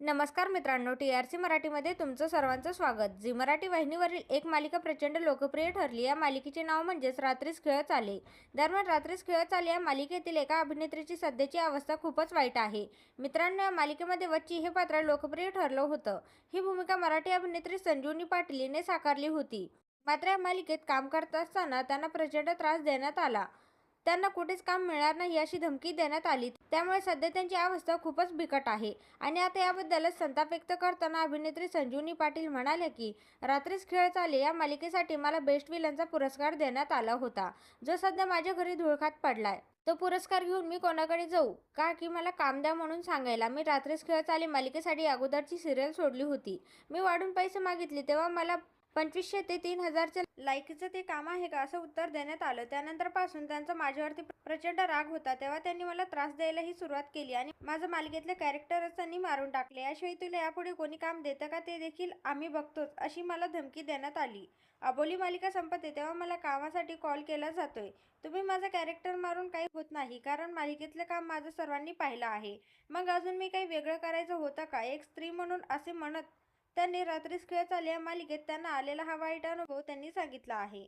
नमस्कार मित्रांनो T R C मराठीमध्ये तुमचं सर्वांचं स्वागत. झी मराठी वाहिनीवरील एक मालिका प्रचंड लोकप्रिय ठरली. या मालिकेचे नाव म्हणजेच रात्रीस खेळत आले दरम्यान रात्रीस खेळत आले या मालिकेतील एका अभिनेत्रीची सध्याची अवस्था खूपच वाईट आहे. मित्रांनो या मालिकेमध्ये वच्ची हे पात्र लोकप्रिय ठरलं होतं. ही भूमिका मराठी अभिनेत्री संजीवनी पाटील साकारली होती. मात्र या मालिकेत काम करत असताना त्यांना प्रचंड त्रास देण्यात आला. त्यांना कुठेच काम मिळणार नाही अशी धमकी देण्यात आली. त्यामुळे सध्या त्यांची अवस्था खूपच बिकट आहे. आणि आता याबद्दलच संताप व्यक्त करताना अभिनेत्री संजीवनी पाटील म्हणाल्या की रात्रीच खेळ चाले या मालिकेसाठी मला बेस्ट विलनचा पुरस्कार देण्यात आला होता. जो सध्या माझ्या घरी धुळखात पडलाय. तो पुरस्कार घेऊन मी कोणाकडे जाऊ? का की मला काम द्या म्हणून सांगायला? मी रात्रीच खेळ चाले मालिकेसाठी अगोदरची सिरियल सोडली होती. मी वाढून पैसे मागितले तेव्हा मला पंचवीसशे ते तीन हजारच्या लायकीचं ते काम आहे का असं उत्तर देण्यात आलं. त्यानंतरपासून त्यांचा माझ्यावरती प्रचंड राग होता. तेव्हा त्यांनी मला त्रास द्यायलाही सुरुवात केली आणि माझं मालिकेतले कॅरेक्टरच त्यांनी मारून टाकले. याशिवाय तुला यापुढे कोणी काम देतं का ते देखील आम्ही बघतोच अशी मला धमकी देण्यात आली. अबोली मालिका संपते तेव्हा मला कामासाठी कॉल केला जातोय. तुम्ही माझं कॅरेक्टर मारून काही होत नाही कारण मालिकेतलं काम माझं सर्वांनी पाहिलं आहे. मग अजून मी काही वेगळं करायचं होतं का? एक स्त्री म्हणून असे म्हणत त्यांनी रात्रीच खेळ चाले या मालिकेत त्यांना आलेला हा वाईट अनुभव त्यांनी सांगितला आहे.